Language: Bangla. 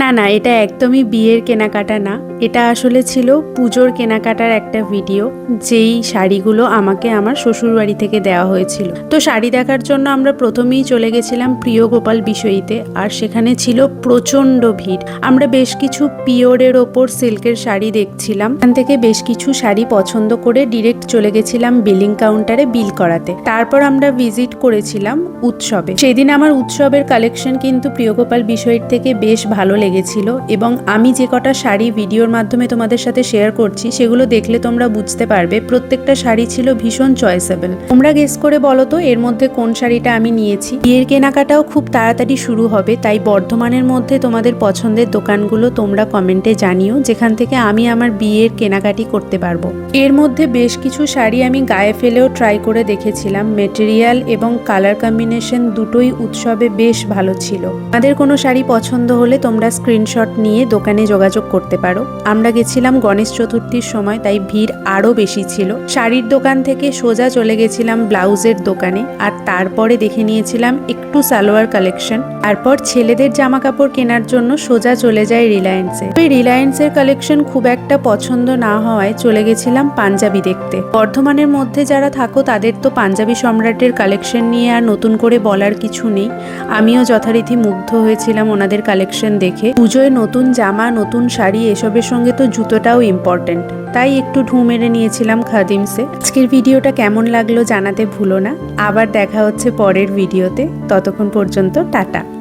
না না, এটা একদমই বিয়ের কেনাকাটা না। এটা আসলে ছিল পুজোর কেনাকাটার একটা ভিডিও, যেই শাড়িগুলো আমাকে আমার শ্বশুরবাড়ি থেকে দেওয়া হয়েছিল। তো শাড়ি দেখার জন্য আমরা প্রথমেই চলে গেছিলাম প্রিয় গোপাল বিষয়ীতে, আর সেখানে ছিল প্রচণ্ড ভিড়। আমরা বেশ কিছু পিওরের ওপর সিল্কের শাড়ি দেখছিলাম। এখান থেকে বেশ কিছু শাড়ি পছন্দ করে ডিরেক্ট চলে গেছিলাম বিলিং কাউন্টারে বিল করাতে। তারপর আমরা ভিজিট করেছিলাম উৎসবে। সেদিন আমার উৎসবের কালেকশন কিন্তু প্রিয়গোপাল বিষয়ের থেকে বেশ ভালো লেগেছিল এবং আমি যে কটা শাড়ি ভিডিওর মাধ্যমে তোমাদের সাথে শেয়ার করছি, সেগুলো দেখলে তোমরা বুঝতে পারবে। প্রত্যেকটা শাড়ি ছিল ভীষণ চয়েসেবল তোমরা গেস করে বলো তো, এর মধ্যে কোন শাড়িটা আমি নিয়েছি? বিয়ের কেনাকাটাও খুব তাড়াতাড়ি শুরু হবে, তাই বর্ধমানের মধ্যে তোমাদের পছন্দের দোকানগুলো তোমরা কমেন্টে জানিও, যেখান থেকে আমি আমার বিয়ের কেনাকাটি করতে পারব। এর মধ্যে বেশ কিছু শাড়ি আমি গায়ে ফেলেও ট্রাই করে দেখেছিলাম। মেটেরিয়াল এবং কালার কম্বিনেশন দুটোই উৎসবে বেশ ভালো ছিল। আমাদের কোনো শাড়ি পছন্দ হলে তোমরা স্ক্রিনশট নিয়ে দোকানে যোগাযোগ করতে পারো। আমরা গেছিলাম গণেশ চতুর্থীর সময়, তাই ভিড় আরও বেশি ছিল। শাড়ির দোকান থেকে সোজা চলে গেছিলাম ব্লাউজের দোকানে, আর তারপরে দেখে নিয়েছিলাম একটু সালোয়ার কালেকশন তারপর ছেলেদের জামা কাপড় কেনার জন্য সোজা চলে যায় রিলায়েন্সে ওই রিলায়েন্সের কালেকশন খুব একটা পছন্দ না হওয়ায় চলে গেছিলাম পাঞ্জাবি দেখতে। বর্ধমানের মধ্যে যারা থাকো, তাদের তো পাঞ্জাবি সম্রাটের কালেকশন নিয়ে আর নতুন করে বলার কিছু নেই। আমিও যথারীতি মুগ্ধ হয়েছিলাম ওনাদের কালেকশন দেখে। পুজোয় নতুন জামা, নতুন শাড়ি, এসবের সঙ্গে তো জুতোটাও ইম্পর্টেন্ট তাই একটু ঢু মেরে নিয়েছিলাম খাদিমসে আজকের ভিডিওটা কেমন লাগল জানাতে ভুলো না। আবার দেখা হচ্ছে পরের ভিডিওতে। ততক্ষণ পর্যন্ত টাটা।